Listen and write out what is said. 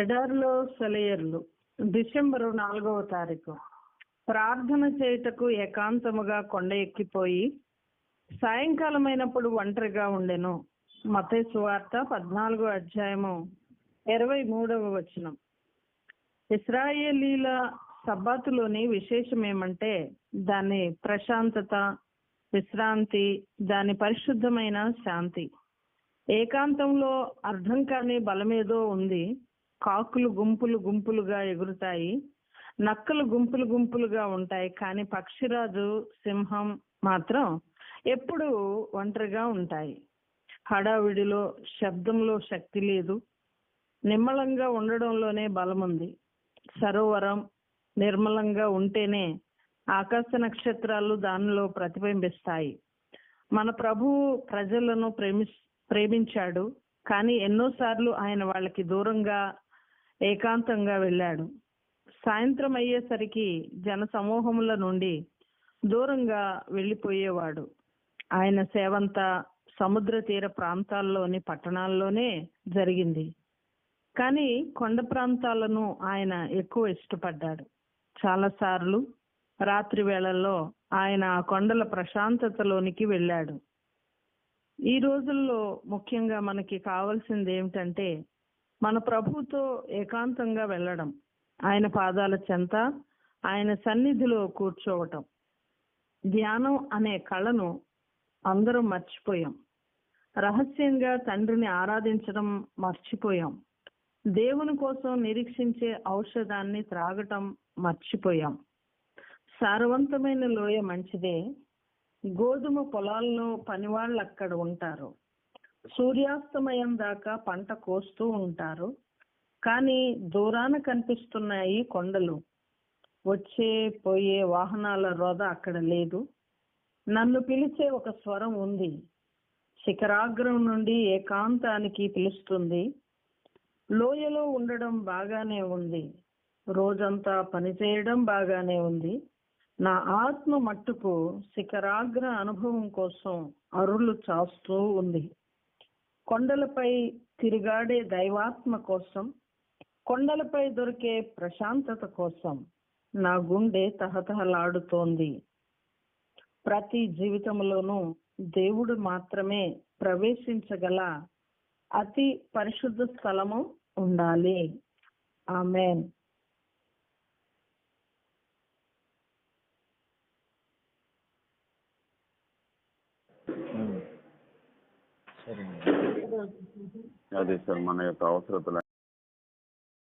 ఎడార్లో సెలయర్లు December నాలుగవ తారీఖు. ప్రార్థన చేయుటకు ఏకాంతముగా కొండ ఎక్కిపోయి సాయంకాలమైనప్పుడు ఒంటరిగా ఉండెను. మతే సువార్త పద్నాలుగో అధ్యాయము ఇరవై మూడవ వచనం. ఇస్రాయేలీల సబ్బాతులోని విశేషం ఏమంటే దాని ప్రశాంతత విశ్రాంతి దాని పరిశుద్ధమైన శాంతి. ఏకాంతంలో అర్థం కాని బలమేదో ఉంది. కాకులు గుంపులు గుంపులుగా ఎగురుతాయి. నక్కలు గుంపులు గుంపులుగా ఉంటాయి. కానీ పక్షిరాజు సింహం మాత్రం ఎప్పుడు ఒంటరిగా ఉంటాయి. హడావిడిలో శబ్దంలో శక్తి లేదు. నిమ్మలంగా ఉండడంలోనే బలం ఉంది సరోవరం నిర్మలంగా ఉంటేనే ఆకాశ నక్షత్రాలు దానిలో ప్రతిబింబిస్తాయి. మన ప్రభువు ప్రజలను ప్రేమి ప్రేమించాడు. కానీ ఎన్నోసార్లు ఆయన వాళ్ళకి దూరంగా ఏకాంతంగా వెళ్ళాడు. సాయంత్రం అయ్యేసరికి జన సమూహముల నుండి దూరంగా వెళ్ళిపోయేవాడు. ఆయన సేవంతా సముద్ర తీర ప్రాంతాల్లోని పట్టణాల్లోనే జరిగింది. కానీ కొండ ప్రాంతాలను ఆయన ఎక్కువ ఇష్టపడ్డాడు. చాలాసార్లు రాత్రి వేళల్లో ఆయన ఆ కొండల ప్రశాంతతలోనికి వెళ్ళాడు. ఈ రోజుల్లో ముఖ్యంగా మనకి కావాల్సింది ఏమిటంటే మన ప్రభుతో ఏకాంతంగా వెళ్ళడం ఆయన పాదాల చెంత ఆయన సన్నిధిలో కూర్చోవటం. ధ్యానం అనే కళను అందరం మర్చిపోయాం. రహస్యంగా తండ్రిని ఆరాధించడం మర్చిపోయాం. దేవుని కోసం నిరీక్షించే ఔషధాన్ని త్రాగటం మర్చిపోయాం. సారవంతమైన లోయ మంచిదే. గోధుమ పొలాల్లో పనివాళ్ళు అక్కడ ఉంటారు. సూర్యాస్తమయం దాకా పంట కోస్తూ ఉంటారు. కానీ దూరాన కనిపిస్తున్నాయి కొండలు. వచ్చే పోయే వాహనాల రోద అక్కడ లేదు. నన్ను పిలిచే ఒక స్వరం ఉంది. శిఖరాగ్రం నుండి ఏకాంతానికి పిలుస్తుంది. లోయలో ఉండడం బాగానే ఉంది. రోజంతా పనిచేయడం బాగానే ఉంది. నా ఆత్మ మట్టుకు శిఖరాగ్ర అనుభవం కోసం అరులు చాస్తూ ఉంది. కొండలపై తిరుగాడే దైవాత్మ కోసం కొండలపై దొరికే ప్రశాంతత కోసం నా గుండె తహతహలాడుతోంది. ప్రతి జీవితంలోనూ దేవుడు మాత్రమే ప్రవేశించగల అతి పరిశుద్ధ స్థలము ఉండాలి. ఆమెన్. అదే సార్ మన యొక్క అవసరతలు